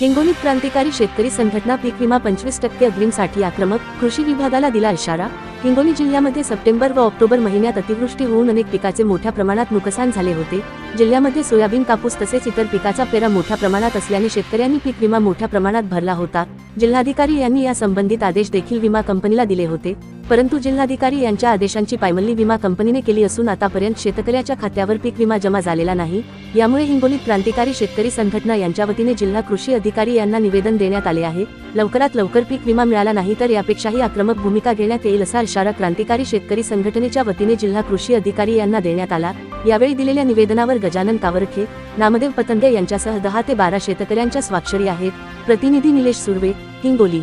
हिंगोलीत क्रांतिकारी शेतकरी संघटना पीक विमा पंचवीस टक्के अग्रिमसाठी आक्रमक कृषी विभागाला दिला इशारा. हिंगोली जिल्ह्यामध्ये सप्टेंबर व ऑक्टोबर महिन्यात अतिवृष्टी होऊन अनेक पिकाचे मोठ्या प्रमाणात नुकसान झाले होते. जिल्ह्यामध्ये सोयाबीन कापूस तसेच इतर पिकाचा पेरा मोठ्या प्रमाणात असल्याने शेतकऱ्यांनी पीक विमा मोठ्या प्रमाणात भरला होता. जिल्हाधिकारी यांनी या संबंधित आदेश देखील विमा कंपनीला दिले होते. परंतु जिल्हाधिकारी यांच्या आदेशांची पायमल्ली विमा कंपनीने केली असून आतापर्यंत शेतकऱ्याच्या खात्यावर पीक विमा जमा झालेला नाही. यामुळे हिंगोलीत क्रांतिकारी शेतकरी संघटना यांच्या वतीने जिल्हा कृषी अधिकारी यांना निवेदन देण्यात आले आहे. लवकरात लवकर पीक विमा मिळाला नाही तर यापेक्षाही आक्रमक भूमिका घेण्यात येईल असा इशारा क्रांतिकारी शेतकरी संघटनेच्या वतीने जिल्हा कृषी अधिकारी यांना देण्यात आला. यावेळी दिलेल्या निवेदनावर गजानन कावरखे नामदेव पतंगे यांच्यासह दहा ते बारा शेतकऱ्यांच्या स्वाक्षरी आहेत. प्रतिनिधी निलेश सुर्वे हिंगोली.